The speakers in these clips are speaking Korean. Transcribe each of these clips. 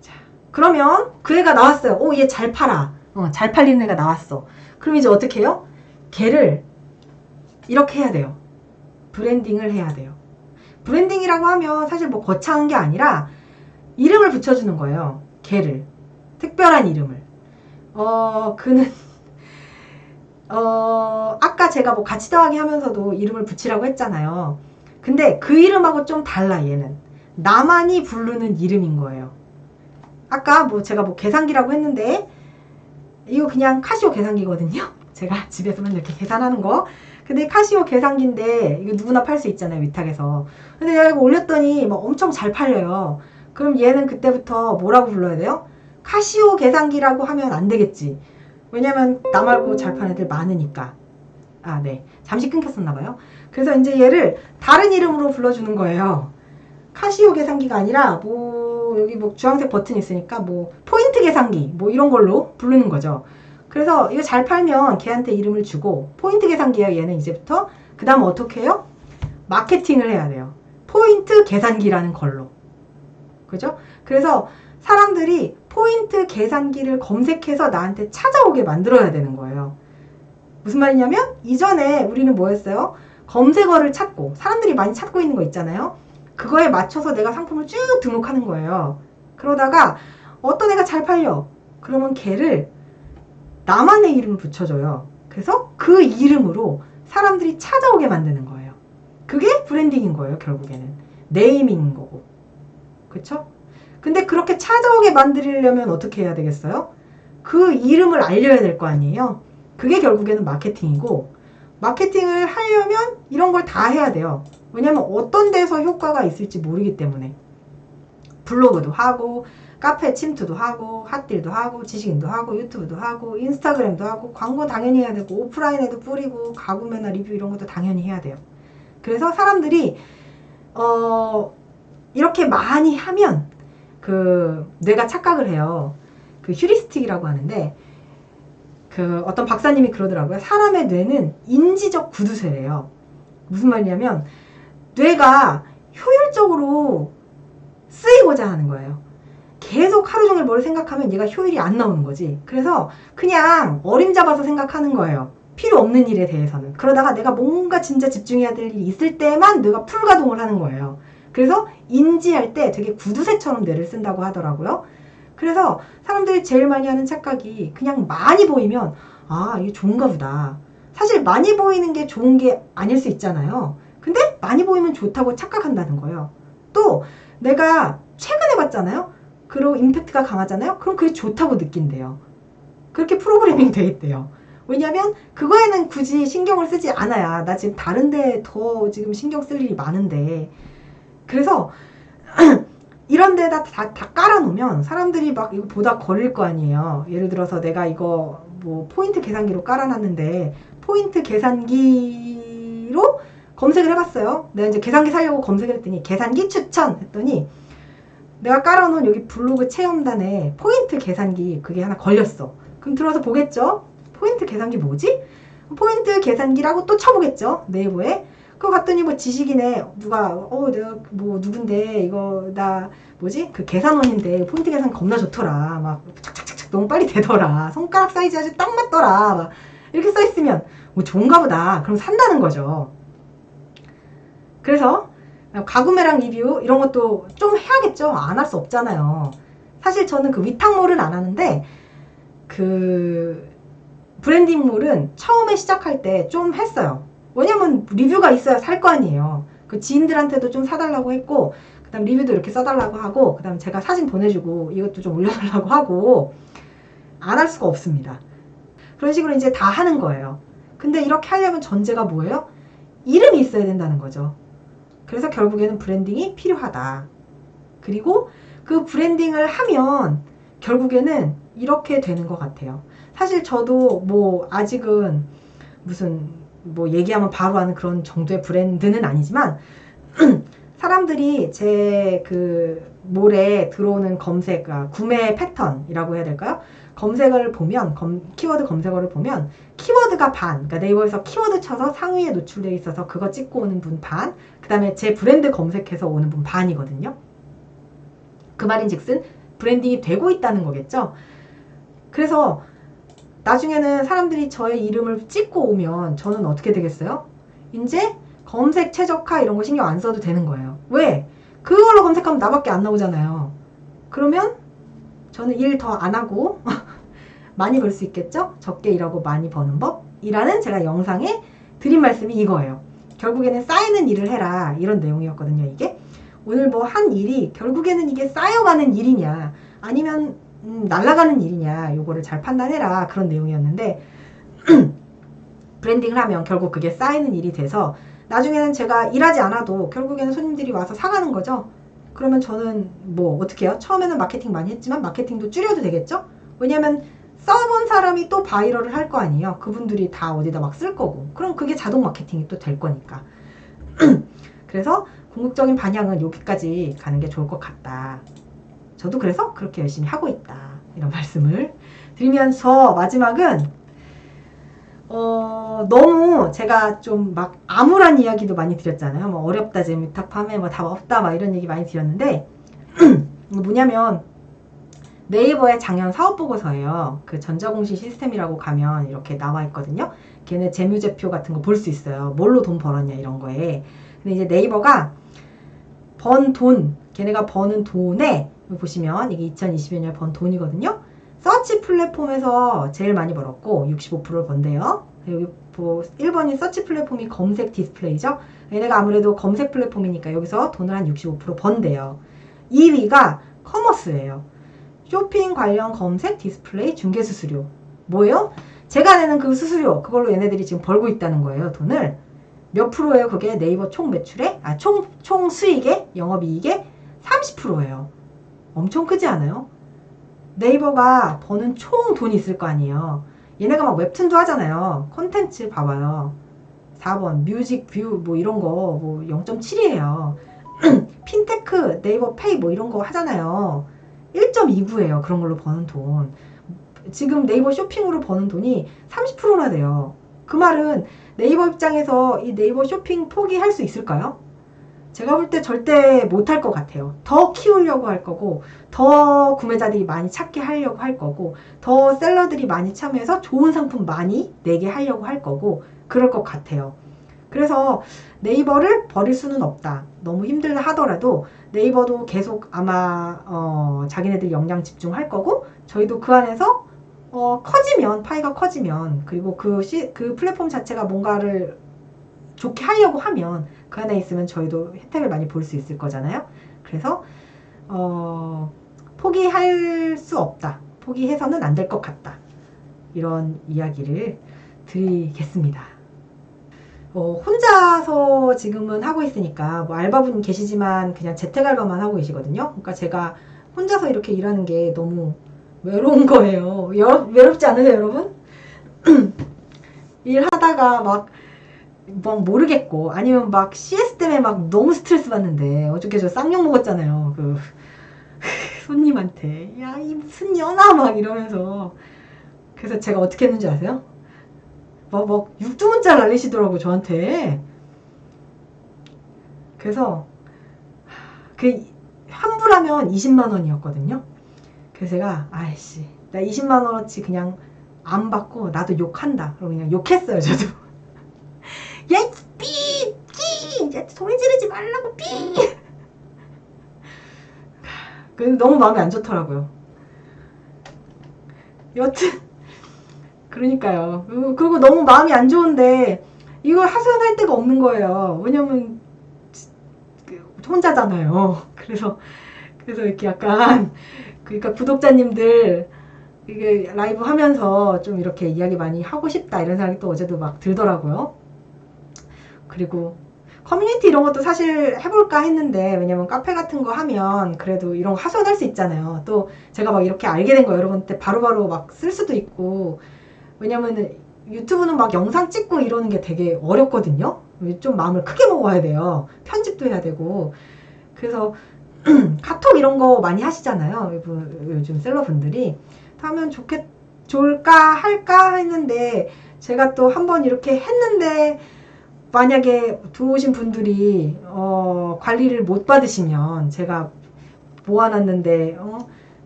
자, 그러면 그 애가 나왔어요. 오, 얘 잘 팔아. 어, 잘 팔리는 애가 나왔어. 그럼 이제 어떻게 해요? 걔를 이렇게 해야 돼요. 브랜딩을 해야 돼요. 브랜딩이라고 하면 사실 뭐 거창한 게 아니라 이름을 붙여주는 거예요. 걔를. 특별한 이름을. 어, 그는, 어, 아까 제가 뭐 같이 더하기 하면서도 이름을 붙이라고 했잖아요. 근데 그 이름하고 좀 달라, 얘는. 나만이 부르는 이름인 거예요. 아까 뭐 제가 뭐 계산기라고 했는데, 이거 그냥 카시오 계산기거든요. 제가 집에서 맨날 이렇게 계산하는 거. 근데 카시오 계산기인데, 이거 누구나 팔 수 있잖아요, 위탁에서. 근데 내가 이거 올렸더니 막 엄청 잘 팔려요. 그럼 얘는 그때부터 뭐라고 불러야 돼요? 카시오 계산기라고 하면 안 되겠지. 왜냐면 나 말고 잘 파는 애들 많으니까. 아, 네. 잠시 끊겼었나 봐요. 그래서 이제 얘를 다른 이름으로 불러주는 거예요. 카시오 계산기가 아니라 뭐 여기 뭐 주황색 버튼 있으니까 뭐 포인트 계산기 뭐 이런 걸로 부르는 거죠. 그래서 이거 잘 팔면 걔한테 이름을 주고 포인트 계산기야 얘는 이제부터 그 다음 어떻게 해요? 마케팅을 해야 돼요. 포인트 계산기라는 걸로. 그죠? 그래서 사람들이 포인트 계산기를 검색해서 나한테 찾아오게 만들어야 되는 거예요. 무슨 말이냐면 이전에 우리는 뭐였어요? 검색어를 찾고 사람들이 많이 찾고 있는 거 있잖아요. 그거에 맞춰서 내가 상품을 쭉 등록하는 거예요. 그러다가 어떤 애가 잘 팔려. 그러면 걔를 나만의 이름을 붙여줘요. 그래서 그 이름으로 사람들이 찾아오게 만드는 거예요. 그게 브랜딩인 거예요, 결국에는. 네이밍인 거고. 그쵸? 근데 그렇게 찾아오게 만들려면 어떻게 해야 되겠어요? 그 이름을 알려야 될 거 아니에요? 그게 결국에는 마케팅이고, 마케팅을 하려면 이런 걸 다 해야 돼요. 왜냐면 어떤 데서 효과가 있을지 모르기 때문에. 블로그도 하고, 카페 침투도 하고, 핫딜도 하고, 지식인도 하고, 유튜브도 하고, 인스타그램도 하고, 광고 당연히 해야 되고, 오프라인에도 뿌리고, 가구 매나 리뷰 이런 것도 당연히 해야 돼요. 그래서 사람들이, 어, 이렇게 많이 하면, 그, 뇌가 착각을 해요. 그 휴리스틱이라고 하는데, 그 어떤 박사님이 그러더라고요. 사람의 뇌는 인지적 구두쇠래요. 무슨 말이냐면, 뇌가 효율적으로 쓰이고자 하는 거예요. 계속 하루 종일 뭘 생각하면 얘가 효율이 안 나오는 거지. 그래서 그냥 어림잡아서 생각하는 거예요. 필요 없는 일에 대해서는. 그러다가 내가 뭔가 진짜 집중해야 될 일이 있을 때만 뇌가 풀가동을 하는 거예요. 그래서 인지할 때 되게 구두쇠처럼 뇌를 쓴다고 하더라고요. 그래서 사람들이 제일 많이 하는 착각이 그냥 많이 보이면 아, 이게 좋은가 보다. 사실 많이 보이는 게 좋은 게 아닐 수 있잖아요. 근데 많이 보이면 좋다고 착각한다는 거예요. 또 내가 최근에 봤잖아요. 그리고 임팩트가 강하잖아요. 그럼 그게 좋다고 느낀대요. 그렇게 프로그래밍 돼 있대요. 왜냐면 그거에는 굳이 신경을 쓰지 않아야 나 지금 다른데 더 지금 신경 쓸 일이 많은데 그래서 이런 데다 다, 다 깔아놓으면 사람들이 막 이거 보다 거릴 거 아니에요. 예를 들어서 내가 이거 뭐 포인트 계산기로 깔아놨는데 포인트 계산기로 검색을 해봤어요. 내가 이제 계산기 사려고 검색을 했더니 계산기 추천 했더니 내가 깔아놓은 여기 블로그 체험단에 포인트 계산기 그게 하나 걸렸어. 그럼 들어서 보겠죠? 포인트 계산기 뭐지? 포인트 계산기라고 또 쳐보겠죠? 네이버에. 그거 갔더니 뭐 지식인에 누가 어 내가 뭐 누군데 이거 나 뭐지 그 계산원인데 포인트 계산 겁나 좋더라 막 착착착착 너무 빨리 되더라 손가락 사이즈 아주 딱 맞더라 막 이렇게 써 있으면 뭐 좋은가 보다 그럼 산다는 거죠 그래서 가구매랑 리뷰 이런 것도 좀 해야겠죠 안 할 수 없잖아요 사실 저는 그 위탁몰은 안 하는데 그 브랜딩몰은 처음에 시작할 때 좀 했어요 왜냐면 리뷰가 있어야 살 거 아니에요. 그 지인들한테도 좀 사달라고 했고, 그 다음 리뷰도 이렇게 써달라고 하고, 그 다음 제가 사진 보내주고 이것도 좀 올려달라고 하고, 안 할 수가 없습니다. 그런 식으로 이제 다 하는 거예요. 근데 이렇게 하려면 전제가 뭐예요? 이름이 있어야 된다는 거죠. 그래서 결국에는 브랜딩이 필요하다. 그리고 그 브랜딩을 하면 결국에는 이렇게 되는 것 같아요. 사실 저도 뭐 아직은 무슨 뭐 얘기하면 바로 하는 그런 정도의 브랜드는 아니지만 사람들이 제 그 몰에 들어오는 검색, 아, 구매 패턴이라고 해야 될까요? 검색어를 보면, 검, 키워드 검색어를 보면, 키워드가 반, 그러니까 네이버에서 키워드 쳐서 상위에 노출되어 있어서 그거 찍고 오는 분 반, 그 다음에 제 브랜드 검색해서 오는 분 반이거든요. 그 말인 즉슨, 브랜딩이 되고 있다는 거겠죠. 그래서 나중에는 사람들이 저의 이름을 찍고 오면 저는 어떻게 되겠어요? 이제 검색 최적화 이런 거 신경 안 써도 되는 거예요. 왜? 그걸로 검색하면 나밖에 안 나오잖아요. 그러면 저는 일 더 안 하고 많이 벌 수 있겠죠? 적게 일하고 많이 버는 법? 이라는 제가 영상에 드린 말씀이 이거예요. 결국에는 쌓이는 일을 해라. 이런 내용이었거든요, 이게. 오늘 뭐 한 일이 결국에는 이게 쌓여가는 일이냐, 아니면 음, 날아가는 일이냐, 요거를 잘 판단해라. 그런 내용이었는데, 브랜딩을 하면 결국 그게 쌓이는 일이 돼서 나중에는 제가 일하지 않아도 결국에는 손님들이 와서 사가는 거죠. 그러면 저는 뭐 어떻게 해요? 처음에는 마케팅 많이 했지만 마케팅도 줄여도 되겠죠? 왜냐면 써본 사람이 또 바이럴을 할 거 아니에요. 그분들이 다 어디다 막 쓸 거고. 그럼 그게 자동 마케팅이 또 될 거니까. 그래서 궁극적인 방향은 여기까지 가는 게 좋을 것 같다. 저도 그래서 그렇게 열심히 하고 있다. 이런 말씀을 드리면서 마지막은 어, 너무 제가 좀 막 암울한 이야기도 많이 드렸잖아요. 뭐 어렵다, 판매, 뭐답 없다, 막 이런 얘기 많이 드렸는데, 뭐냐면, 네이버의 작년 사업 보고서예요. 그 전자공시 시스템이라고 가면 이렇게 나와 있거든요. 걔네 재무제표 같은 거 볼 수 있어요. 뭘로 돈 벌었냐, 이런 거에. 근데 이제 네이버가 번 돈, 걔네가 버는 돈에, 보시면 이게 2020년 번 돈이거든요. 서치 플랫폼에서 제일 많이 벌었고 65%를 번대요. 여기 뭐 1번이 서치 플랫폼이 검색 디스플레이죠. 얘네가 아무래도 검색 플랫폼이니까 여기서 돈을 한 65% 번대요. 2위가 커머스예요. 쇼핑 관련 검색 디스플레이 중개 수수료. 뭐예요? 제가 내는 그 수수료 그걸로 얘네들이 지금 벌고 있다는 거예요. 돈을 몇 프로예요? 그게 네이버 총 매출에 아총 총 수익의 영업이익의 30%예요. 엄청 크지 않아요? 네이버가 버는 총 돈이 있을 거 아니에요. 얘네가 막 웹툰도 하잖아요. 콘텐츠 봐봐요. 4번 뮤직 뷰 뭐 이런 거 뭐 0.7이에요. 핀테크 네이버 페이 뭐 이런 거 하잖아요. 1.29예요. 그런 걸로 버는 돈. 지금 네이버 쇼핑으로 버는 돈이 30%나 돼요. 그 말은 네이버 입장에서 이 네이버 쇼핑 포기할 수 있을까요? 제가 볼 때 절대 못할 것 같아요. 더 키우려고 할 거고, 더 구매자들이 많이 찾게 하려고 할 거고, 더 셀러들이 많이 참여해서 좋은 상품 많이 내게 하려고 할 거고, 그럴 것 같아요. 그래서 네이버를 버릴 수는 없다. 너무 힘들다 하더라도 네이버도 계속 아마 어, 자기네들 역량 집중할 거고, 저희도 그 안에서 어, 커지면 파이가 커지면 그리고 그, 시, 그 플랫폼 자체가 뭔가를 좋게 하려고 하면 그 안에 있으면 저희도 혜택을 많이 볼 수 있을 거잖아요. 그래서 어, 포기할 수 없다. 포기해서는 안 될 것 같다. 이런 이야기를 드리겠습니다. 어, 혼자서 지금은 하고 있으니까 뭐 알바분 계시지만 그냥 재택 알바만 하고 계시거든요. 그러니까 제가 혼자서 이렇게 일하는 게 너무 외로운 거예요. 여, 외롭지 않으세요, 여러분? 일하다가 막, 막 모르겠고, 아니면 막 CS 때문에 막 너무 스트레스 받는데, 어저께 저 쌍욕 먹었잖아요. 그, 손님한테. 야, 이 무슨 연아! 막 이러면서. 그래서 제가 어떻게 했는지 아세요? 막, 막, 육두문자 날리시더라고, 저한테. 그래서, 그, 환불하면 20만 원이었거든요. 그래서 제가 아이씨 나 20만 원어치 그냥 안 받고 나도 욕한다. 그럼 그냥 욕했어요 저도. 야 삐! 삐! 야, 소리 지르지 말라고 삐! 근데 너무 마음이 안 좋더라고요. 여튼 그러니까요. 그리고, 그리고 너무 마음이 안 좋은데 이걸 하소연할 데가 없는 거예요. 왜냐면 그 혼자잖아요. 그래서 그래서 이렇게 약간 그러니까 구독자님들 이게 라이브 하면서 좀 이렇게 이야기 많이 하고 싶다 이런 생각이 또 어제도 막 들더라고요. 그리고 커뮤니티 이런 것도 사실 해볼까 했는데 왜냐면 카페 같은 거 하면 그래도 이런 거 하소연할 수 있잖아요. 또 제가 막 이렇게 알게 된 거 여러분한테 바로바로 막 쓸 수도 있고 왜냐면은 유튜브는 막 영상 찍고 이러는 게 되게 어렵거든요. 좀 마음을 크게 먹어야 돼요. 편집도 해야 되고 그래서 카톡 이런 거 많이 하시잖아요. 요즘 셀러분들이. 하면 좋겠, 좋을까 할까 했는데 제가 또 한 번 이렇게 했는데 만약에 들어오신 분들이 어, 관리를 못 받으시면 제가 모아놨는데 어,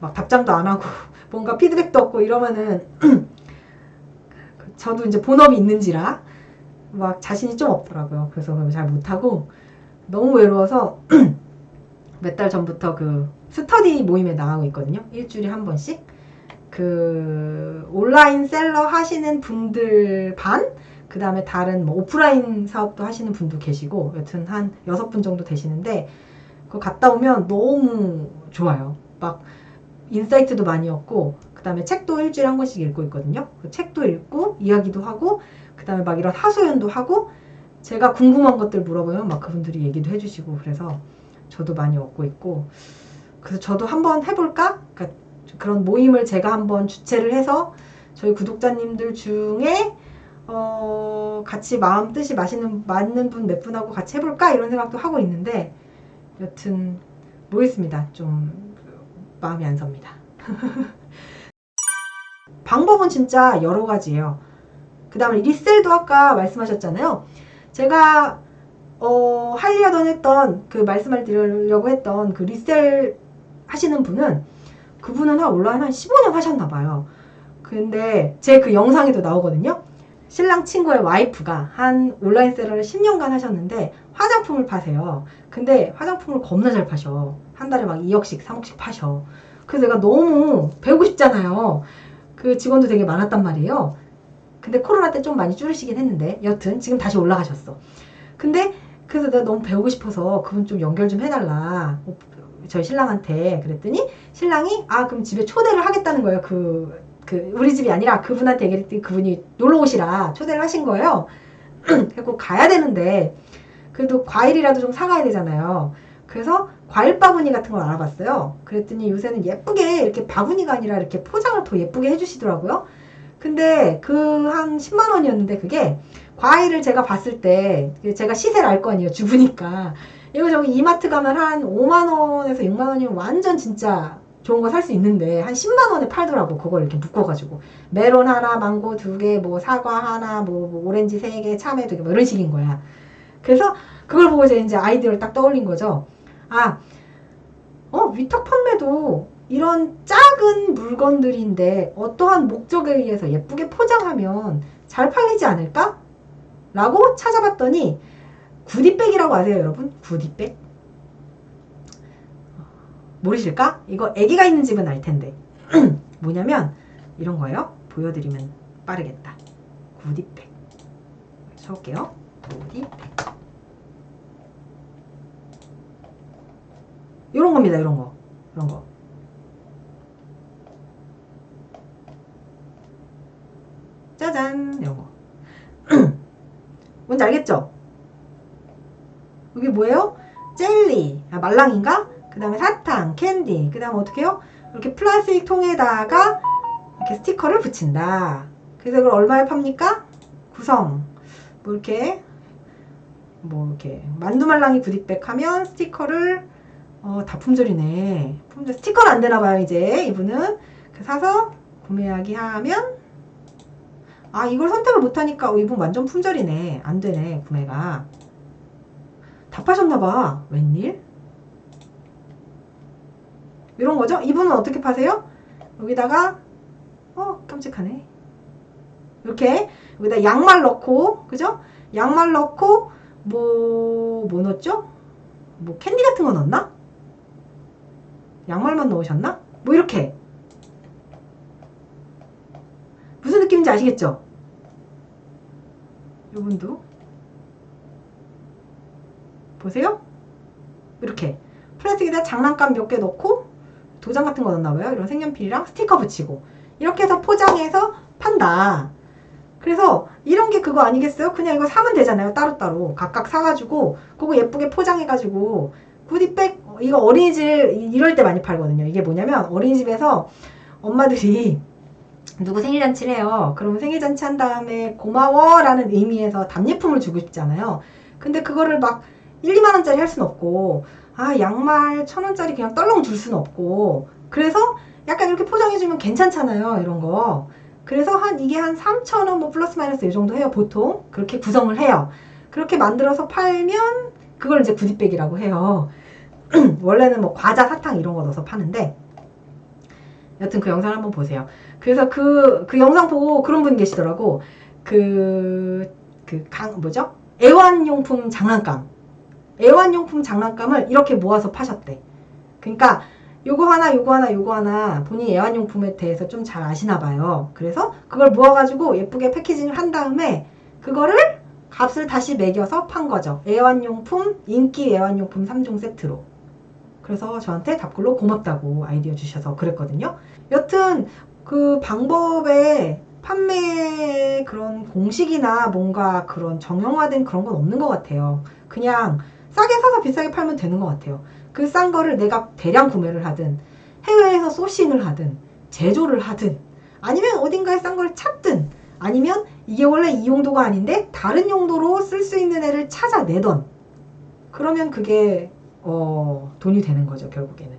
막 답장도 안 하고 뭔가 피드백도 없고 이러면은 저도 이제 본업이 있는지라 막 자신이 좀 없더라고요. 그래서 잘 못하고 너무 외로워서 몇 달 전부터 그 스터디 모임에 나가고 있거든요. 일주일에 한 번씩. 그 온라인 셀러 하시는 분들 반, 그 다음에 다른 뭐 오프라인 사업도 하시는 분도 계시고, 여튼 한 여섯 분 정도 되시는데, 그거 갔다 오면 너무 좋아요. 막 인사이트도 많이 얻고, 그 다음에 책도 일주일에 한 권씩 읽고 있거든요. 그 책도 읽고, 이야기도 하고, 그 다음에 막 이런 하소연도 하고, 제가 궁금한 것들 물어보면 막 그분들이 얘기도 해주시고, 그래서 저도 많이 얻고 있고, 그래서 저도 한번 해볼까? 그러니까 그런 모임을 제가 한번 주최를 해서 저희 구독자님들 중에 어, 같이 마음 뜻이 마시는, 맞는 분 몇 분하고 같이 해볼까? 이런 생각도 하고 있는데 여튼 모르겠습니다. 좀 마음이 안 섭니다. 방법은 진짜 여러 가지예요. 그 다음에 리셀도 아까 말씀하셨잖아요. 제가 어, 하려던 했던 그 말씀을 드리려고 했던 그 리셀 하시는 분은 그분은 한 온라인 한 15년 하셨나 봐요. 근데 제 그 영상에도 나오거든요. 신랑 친구의 와이프가 한 온라인 셀러를 10년간 하셨는데 화장품을 파세요. 근데 화장품을 겁나 잘 파셔. 한 달에 막 2억씩, 3억씩 파셔. 그래서 내가 너무 배우고 싶잖아요. 그 직원도 되게 많았단 말이에요. 근데 코로나 때 좀 많이 줄으시긴 했는데 여튼 지금 다시 올라가셨어. 근데 그래서 내가 너무 배우고 싶어서 그분 좀 연결 좀 해달라. 어, 저희 신랑한테 그랬더니 신랑이 아 그럼 집에 초대를 하겠다는 거예요. 그, 그 우리 집이 아니라 그분한테 얘기했더니 그분이 놀러 오시라 초대를 하신 거예요. 그래서 가야 되는데 그래도 과일이라도 좀 사가야 되잖아요. 그래서 과일 바구니 같은 걸 알아봤어요. 그랬더니 요새는 예쁘게 이렇게 바구니가 아니라 이렇게 포장을 더 예쁘게 해주시더라고요. 근데 그 한 10만 원이었는데 그게 과일을 제가 봤을 때 제가 시세를 알 거 아니에요 주부니까 이거 저기 이마트 가면 한 5만 원에서 6만 원이면 완전 진짜 좋은 거 살 수 있는데 한 10만 원에 팔더라고 그걸 이렇게 묶어가지고 메론 하나 망고 두 개 뭐 사과 하나 뭐, 뭐 오렌지 세 개 참외 두 개 뭐 이런 식인 거야 그래서 그걸 보고 이제 아이디어를 딱 떠올린 거죠 아 어, 위탁 판매도 이런 작은 물건들인데 어떠한 목적에 의해서 예쁘게 포장하면 잘 팔리지 않을까? 라고 찾아봤더니 구디백이라고 아세요 여러분? 구디백? 모르실까? 이거 애기가 있는 집은 알 텐데. 뭐냐면 이런 거예요. 보여드리면 빠르겠다. 구디백 쳐볼게요. 구디백 이런 겁니다 이런 거. 이런 거. 짜잔 이런 거. 뭔지 알겠죠? 이게 뭐예요? 젤리, 아, 말랑인가? 그 다음에 사탕, 캔디, 그 다음에 어떻게 해요? 이렇게 플라스틱 통에다가 이렇게 스티커를 붙인다. 그래서 이걸 얼마에 팝니까? 구성. 뭐 이렇게, 뭐 이렇게, 만두말랑이 구디백 하면 스티커를, 어, 다 품절이네. 품절, 스티커는 안 되나 봐요, 이제. 이분은. 그 사서 구매하기 하면, 아, 이걸 선택을 못하니까, 어, 이분 완전 품절이네. 안 되네, 구매가. 다 파셨나봐. 웬일? 이런 거죠? 이분은 어떻게 파세요? 여기다가, 어, 깜찍하네. 이렇게, 여기다 양말 넣고, 그죠? 양말 넣고, 뭐, 뭐 넣었죠? 뭐, 캔디 같은 거 넣었나? 양말만 넣으셨나? 뭐, 이렇게. 무슨 느낌인지 아시겠죠? 이분도 보세요. 이렇게 플라스틱에다 장난감 몇 개 넣고 도장 같은 거 넣나 봐요. 이런 색연필이랑 스티커 붙이고 이렇게 해서 포장해서 판다. 그래서 이런 게 그거 아니겠어요? 그냥 이거 사면 되잖아요. 따로따로 각각 사가지고 그거 예쁘게 포장해가지고 구디백 이거 어린이집 이럴 때 많이 팔거든요. 이게 뭐냐면 어린이집에서 엄마들이 누구 생일잔치를 해요. 그러면 생일잔치 한 다음에 고마워라는 의미에서 답례품을 주고 싶잖아요. 근데 그거를 막 1, 2만 원짜리 할 수는 없고 아 양말 천 원짜리 그냥 떨렁 줄 수는 없고 그래서 약간 이렇게 포장해주면 괜찮잖아요 이런 거 그래서 한 이게 한 3천 원뭐 플러스 마이너스 이 정도 해요 보통 그렇게 구성을 해요 그렇게 만들어서 팔면 그걸 이제 구디백이라고 해요 원래는 뭐 과자 사탕 이런 거 넣어서 파는데 여튼 그 영상을 한번 보세요. 그래서 그, 그 영상 보고 그런 분이 계시더라고. 그, 그, 강, 뭐죠? 애완용품 장난감. 애완용품 장난감을 이렇게 모아서 파셨대. 그러니까 요거 하나, 요거 하나, 요거 하나 본인이 애완용품에 대해서 좀 잘 아시나 봐요. 그래서 그걸 모아가지고 예쁘게 패키징을 한 다음에 그거를 값을 다시 매겨서 판 거죠. 애완용품, 인기 애완용품 3종 세트로. 그래서 저한테 답글로 고맙다고 아이디어 주셔서 그랬거든요. 여튼 그 방법에 판매 그런 공식이나 뭔가 그런 정형화된 그런 건 없는 것 같아요. 그냥 싸게 사서 비싸게 팔면 되는 것 같아요. 그 싼 거를 내가 대량 구매를 하든 해외에서 소싱을 하든 제조를 하든 아니면 어딘가에 싼 걸 찾든 아니면 이게 원래 이 용도가 아닌데 다른 용도로 쓸 수 있는 애를 찾아내던 그러면 그게 어, 돈이 되는 거죠 결국에는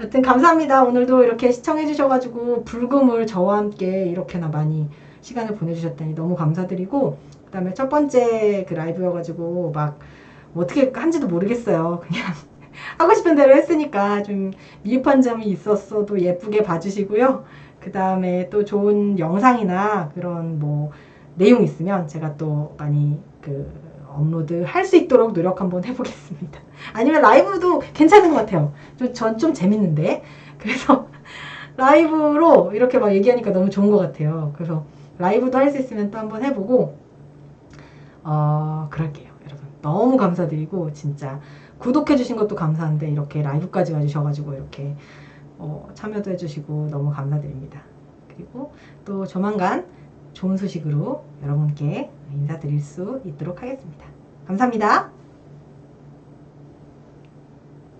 여튼 감사합니다 오늘도 이렇게 시청해 주셔가지고 불금을 저와 함께 이렇게나 많이 시간을 보내주셨다니 너무 감사드리고 그 다음에 첫 번째 그 라이브여가지고 막 어떻게 한지도 모르겠어요 그냥 하고 싶은 대로 했으니까 좀 미흡한 점이 있었어도 예쁘게 봐주시고요. 그 다음에 또 좋은 영상이나 그런 뭐 내용 있으면 제가 또 많이 그 업로드 할 수 있도록 노력 한번 해보겠습니다. 아니면 라이브도 괜찮은 것 같아요. 전 좀 재밌는데. 그래서 라이브로 이렇게 막 얘기하니까 너무 좋은 것 같아요. 그래서 라이브도 할 수 있으면 또 한번 해보고, 어, 그럴게요. 너무 감사드리고, 진짜. 구독해주신 것도 감사한데, 이렇게 라이브까지 와주셔가지고, 이렇게, 어, 참여도 해주시고, 너무 감사드립니다. 그리고 또 조만간 좋은 소식으로 여러분께 인사드릴 수 있도록 하겠습니다. 감사합니다.